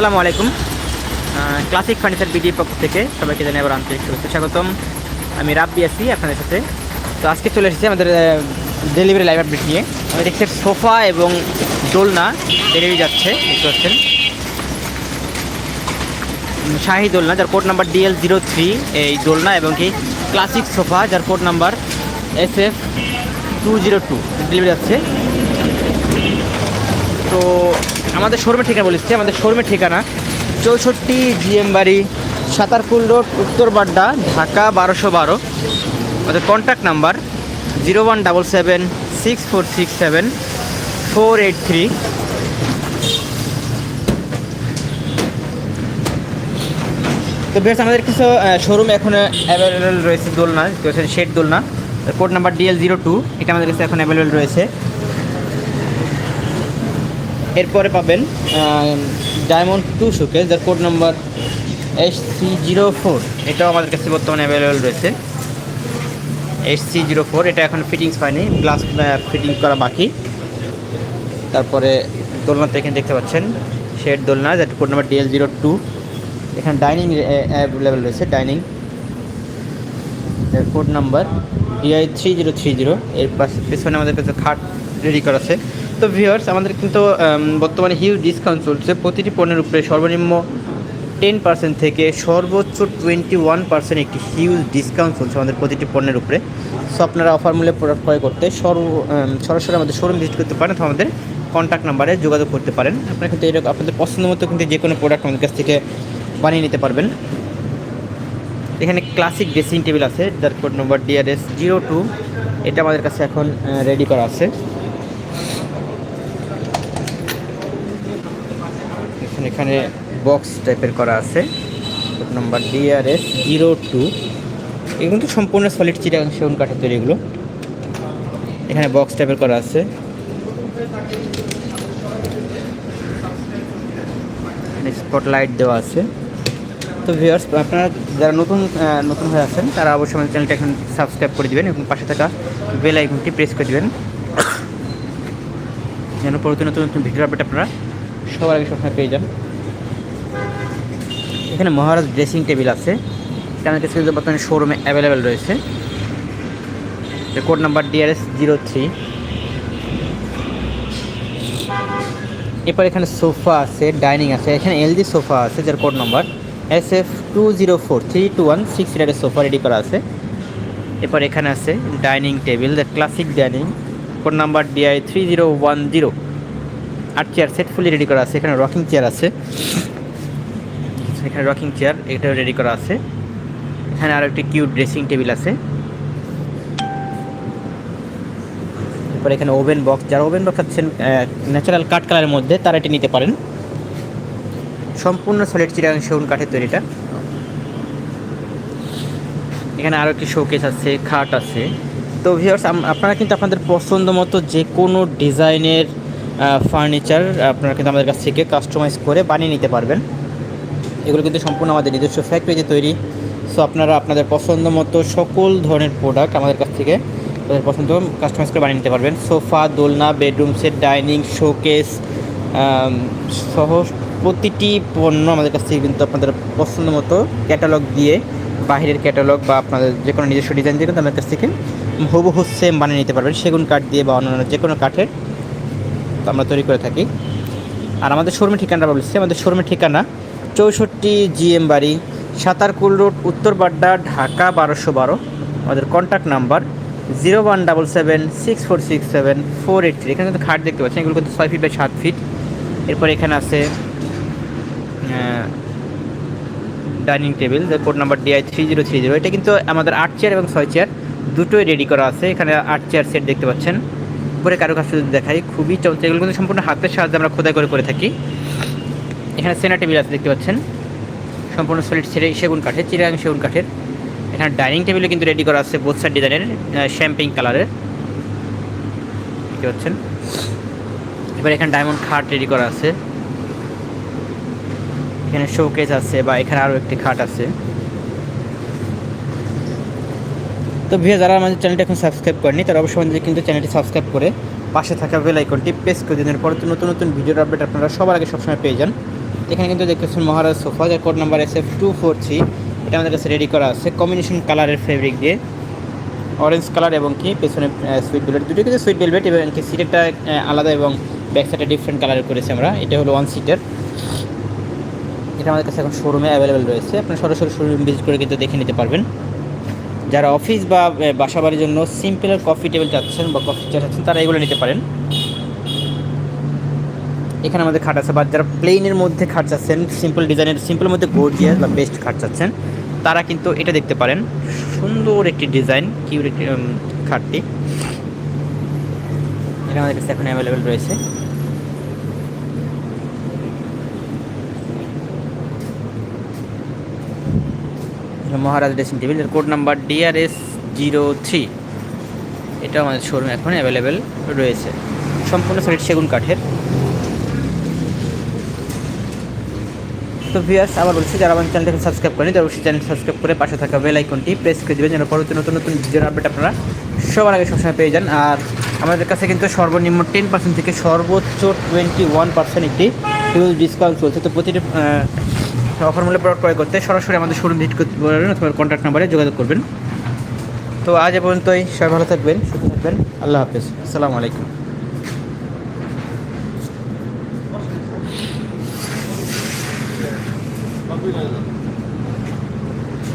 আসসালামু আলাইকুম। Classic furniture বিডির পক্ষ থেকে সবাইকে জানাই আবার আন্তরিক শুভেচ্ছা স্বাগতম। আমি রাব্বি আছি আপনাদের সাথে। তো আজকে চলে এসেছি আমাদের ডেলিভারি লাইভ আপডেট নিয়ে। আমি দেখছি সোফা এবং দোলনা ডেলিভারি যাচ্ছে পাচ্ছেন। উম, শাহি দোলনা যার code number DL zero three এই দোলনা এবং কি ক্লাসিক সোফা যার code number S F two zero two delivery যাচ্ছে। তো আমাদের শোরুমের ঠিকানা বলেছি আমাদের শোরুমের ঠিকানা। চৌষট্টি জিএম বাড়ি, সাতারকুল রোড, উত্তর বাড্ডা, ঢাকা বারোশো বারো। আমাদের contact number zero one double seven six four six seven four eight three তো বেশ আমাদের কিছু শোরুম এখন অ্যাভেলেবেল রয়েছে দোলনা শেড দোলনা। Code number DL zero two এটা আমাদের কাছে এখন অ্যাভেলেবেল রয়েছে। এরপরে পাবেন ডায়মন্ড টু শোকেস যার code number S C zero four এটাও আমাদের কাছে বর্তমানে অ্যাভেলেবেল রয়েছে। এস সি জিরো ফোর এটা এখন ফিটিংস হয়নি গ্লাস ফিটিং করা বাকি। তারপরে দোলনাতে এখানে দেখতে পাচ্ছেন শেড দোলনা, যার code number DL zero two এখানে ডাইনিং অ্যাভেলেবেল রয়েছে dining code number DI three zero three zero এর পাশে পেছনে আমাদের কাছে খাট রেডি করা আছে। তো ভিউয়ার্স আমাদের কিন্তু বর্তমানে হিউজ ডিসকাউন্ট চলছে। প্রতিটি পণ্যের উপরে সর্বনিম্ন টেন পার্সেন্ট থেকে সর্বোচ্চ টোয়েন্টি ওয়ান পার্সেন্ট একটি হিউজ ডিসকাউন্ট চলছে আমাদের প্রতিটি পণ্যের উপরে। সো আপনারা অফার মূল্যে প্রোডাক্ট ক্রয় করতে সর্ব সরাসরি আমাদের শোরুম ভিজিট করতে পারেন অথবা আমাদের কন্ট্যাক্ট নাম্বারে যোগাযোগ করতে পারেন। আপনারা কিন্তু এরকম, আপনাদের পছন্দ মতো কিন্তু যে কোনো প্রোডাক্ট আমাদের কাছ থেকে বানিয়ে নিতে পারবেন। এখানে ক্লাসিক ড্রেসিং টেবিল আছে, যার code number DRS zero two এটা আমাদের কাছে এখন রেডি করা আছে। এখানে এখানে বক্স টাইপের করা আছে। নম্বর ডিআরএস জিরো টু এগুলো কিন্তু সম্পূর্ণ সলিড চিটাং সেগুন কাঠের তৈরি এগুলো। এখানে বক্স টাইপের করা আছে। স্পটলাইট দেওয়া আছে। তো ভিউয়ার্স আপনারা যারা নতুন নতুন হয়ে আছেন, তারা অবশ্যই আমাদের চ্যানেলটা এখন সাবস্ক্রাইব করে দিবেন এবং পাশে থাকা বেল আইকনটি প্রেস করে দিবেন। যেন পরবর্তী নতুন নতুন ভিডিও আপডেট আপনারা সবার আগে সবসময় পেয়ে যান। এখানে মহারাজ ড্রেসিং টেবিল আছে। আমাদের কাছে কিন্তু বর্তমানে শোরুমে অ্যাভেলেবেল রয়েছে। Code number DRS zero three এরপর এখানে সোফা আছে, ডাইনিং আছে। এখানে এলজি সোফা আছে, যার code number S F two zero four three two one six সিটারের sofa ready করা আছে। এরপর এখানে আছে dining table the classic dining code number DI three zero one zero আট চেয়ার সেট ফুলি রেডি করা আছে, এখানে রকিং চেয়ার আছে। এখানে রকিং চেয়ার, এটাও রেডি করা আছে। এখানে আরও একটি কিউট ড্রেসিং টেবিল আছে। এরপর এখানে ওভেন বক্স, যারা ওভেন বক্স চাচ্ছেন ন্যাচারাল কাঠ কালারের মধ্যে, তারা এটি নিতে পারেন। সম্পূর্ণ সলিড চিরাং সেগুন কাঠের তৈরিটা এখানে আরও একটি শোকেস আছে, খাট আছে। তো ভিউয়ার্স আপনারা কিন্তু আপনাদের পছন্দ মতো যে কোনো ডিজাইনের ফার্নিচার আপনারা কিন্তু আমাদের কাছ থেকে কাস্টমাইজ করে বানিয়ে নিতে পারবেন। এগুলো কিন্তু সম্পূর্ণ আমাদের নিজস্ব ফ্যাক্টরিতে তৈরি। সো আপনারা আপনাদের পছন্দ মতো সকল ধরনের প্রোডাক্ট আমাদের কাছ থেকে তাদের পছন্দ কাস্টমাইজ করে বানিয়ে নিতে পারবেন। সোফা, দোলনা বেডরুম সেট ডাইনিং শোকেস সহ প্রতিটি পণ্য আমাদের কাছ থেকে কিন্তু আপনাদের পছন্দ মতো ক্যাটালগ দিয়ে বাহিরের ক্যাটালগ বা আপনাদের যে কোনো নিজস্ব ডিজাইন দিয়ে কিন্তু আমাদের কাছ থেকে হুবহু সেম বানিয়ে নিতে পারবেন। সেগুন কাঠ দিয়ে বা অন্যান্য যে কোনো কাঠের তো আমরা তৈরি করে থাকি। আর আমাদের শোরুমের ঠিকানাটা বলছি আমাদের শোরুমের ঠিকানা চৌষট্টি জিএম বাড়ি, সাতারকুল রোড, উত্তর বাড্ডা, ঢাকা বারোশো বারো। আমাদের contact number zero one double seven six four six seven four eight three এখানে কিন্তু খাট দেখতে পাচ্ছেন, এগুলো কিন্তু ছয় ফিট বাই সাত ফিট এরপর এখানে আছে dining table code number DI three zero three zero এটা কিন্তু আমাদের আট চেয়ার এবং ছয় চেয়ার দুটোই রেডি করা আছে। এখানে আট চেয়ার সেট দেখতে পাচ্ছেন। উপরে কারও কাছে যদি দেখাই, খুবই চমৎকার। এগুলো কিন্তু সম্পূর্ণ হাতের সাহায্যে আমরা খোদাই করে করে থাকি। এখানে সেনা টেবিল আছে, দেখতে পাচ্ছেন। সম্পূর্ণ সলিড ছেড়ে, সেগুন কাঠের, চিরাং সেগুন কাঠের। এখানে ডাইনিং টেবিলও কিন্তু রেডি করা আছে বোথ সাইড ডিজাইনের শ্যাম্পিং কালারের দেখতে পাচ্ছেন। এবার এখানে ডায়মন্ড খাট রেডি করা আছে। এখানে শোকেস আছে, বা এখানে আরও একটি খাট আছে। তো ভিয়া যারা আমাদের চ্যানেলটা এখন সাবস্ক্রাইব করেনি তারা অবশ্যই আমাদের কিন্তু চ্যানেলটি সাবস্ক্রাইব করে পাশে থাকা বেল আইকনটি প্রেস করে দিন। পরে নতুন নতুন ভিডিওর আপডেট আপনারা সবার আগে সবসময় পেয়ে যান। এখানে কিন্তু দেখতেছেন মহারাজ সোফা, যার code number S F two four three এটা আমাদের কাছে রেডি করা আছে। কম্বিনেশন কালারের ফেব্রিক দিয়ে। অরেঞ্জ কালার এবং কি, পেছনে সুইট বেলভেট দুটো কিন্তু সুইট বেলভেট এবং কি সিটেরটা আলাদা এবং ব্যাক সাইডে ডিফারেন্ট কালারের করেছি আমরা। এটা হলো ওয়ান সিটের এটা আমাদের কাছে এখন শোরুমে অ্যাভেলেবেল রয়েছে। আপনি সরাসরি শোরুম ভিজিট করে কিন্তু দেখে নিতে পারবেন। যারা অফিস বা বাসাবাড়ির জন্য সিম্পল কফি টেবিল চাচ্ছেন বা কফি চেয়ার চাচ্ছেন, তারা এগুলো নিতে পারেন। এখানে আমাদের খাট আছে, বা যারা প্লেনের মধ্যে খাট চাচ্ছেন সিম্পল ডিজাইনের সিম্পলের মধ্যে গর্জিয়াস বা বেস্ট খাট চাচ্ছেন, তারা কিন্তু এটা দেখতে পারেন। সুন্দর একটি ডিজাইন কিউর একটি খাটটি। এটা আমাদের কাছে এখন অ্যাভেলেবেল রয়েছে। Maharaj dressing table. এর code number DRS zero three. এটা আমাদের শোরুমে এখন অ্যাভেলেবেল রয়েছে। সম্পূর্ণ সলিড সেগুন কাঠের। তো ভিউয়ার্স আবার বলছি, যারা আমার চ্যানেলটাকে সাবস্ক্রাইব করেন তারা অবশ্যই চ্যানেল সাবস্ক্রাইব করে পাশে থাকা বেল আইকনটি প্রেস করে দেবেন, যেন পরবর্তী নতুন নতুন ভিডিওর আপডেট আপনারা সবার আগে সবসময় পেয়ে যান। আর আমাদের কাছে কিন্তু সর্বনিম্ন টেন পার্সেন্ট থেকে সর্বোচ্চ টোয়েন্টি ওয়ান পার্সেন্ট একটি ডিসকাউন্ট চলছে। তো প্রতিটি অফার মূল্যে প্রোডাক্ট ক্রয় করতে সরাসরি আমাদের শোরুম ভিজিট করতে পারবেন অথবা কন্ট্যাক্ট নাম্বারে যোগাযোগ করবেন। তো আজ এ পর্যন্তই, সবাই ভালো থাকবেন, সুস্থ থাকবেন, আল্লাহ হাফেজ, আসসালামু আলাইকুম।